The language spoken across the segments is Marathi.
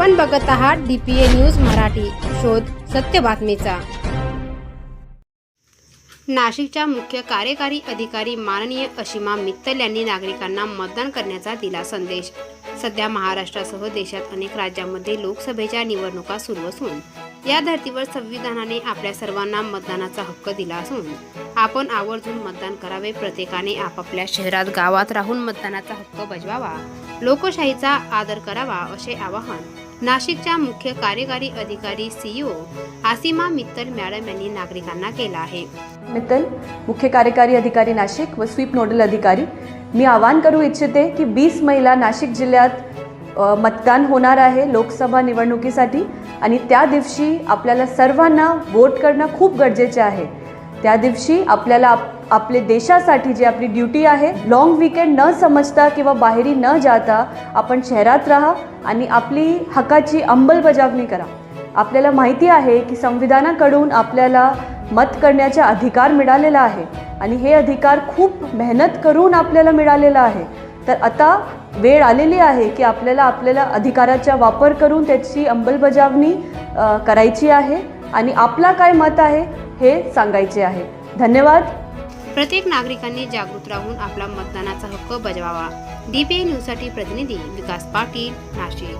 आपण बघत आहात D P A news Marathi. शोध सत्य बातमीचा. नाशिकच्या मुख्य कार्यकारी अधिकारी माननीय अशिमा मित्तल यांनी नागरिकांना मतदान करण्याचा दिला संदेश. सध्या महाराष्ट्रासह देशात अनेक राज्यांमध्ये लोकसभेच्या निवडणुका सुरू असून या धर्तीवर संविधानाने आपल्या सर्वांना मतदानाचा हक्क दिला असून आपण आवर्जून मतदान करावे प्रत्येकाने आपापल्या शहरात गावात राहून मतदानाचा हक्क बजवावा लोकशाहीचा आदर करावा असे आवाहन नाशिकच्या मुख्य कार्यकारी अधिकारी सीईओ आसिमा मित्तल मॅडम यांनी नागरिकांना केला आहे. मित्तल मुख्य कार्यकारी अधिकारी नाशिक व स्वीप नोडल अधिकारी मी आवाहन करू इच्छिते की वीस महिला नाशिक जिल्ह्यात मतदान होणार आहे लोकसभा निवडणुकीसाठी आणि त्या दिवशी आपल्याला सर्वांना वोट करणं खूप गरजेचे आहे. त्या दिवशी आपल्याला आप आपले देशासाठी जी आपली ड्युटी आहे लॉंग विकेंड न समजता किंवा बाहेरी न जाता आपण शहरात राहा आणि आपली हक्काची अंमलबजावणी करा. आपल्याला माहिती आहे की संविधानाकडून आपल्याला मत करण्याचा अधिकार मिळालेला आहे आणि हे अधिकार खूप मेहनत करून आपल्याला मिळालेला आहे. तर आता वेळ आलेली आहे की आपल्याला आपल्याला अधिकाराचा वापर करून त्याची अंमलबजावणी करायची आहे आणि आपला काय मत आहे हे सांगायचे आहे. धन्यवाद. प्रत्येक नागरिकांनी जागृत राहून आपला मतदानाचा हक्क बजवावा. डीपीए न्यूजसाठी प्रतिनिधी Vikas Patil Nashik.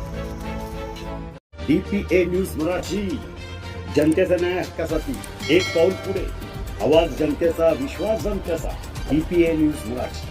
DPA news Marathi. जनतेचा न्याय हक्कासाठी एक पाऊल पुढे. आवाज जनतेचा विश्वास जनतेचा. DPA news Marathi.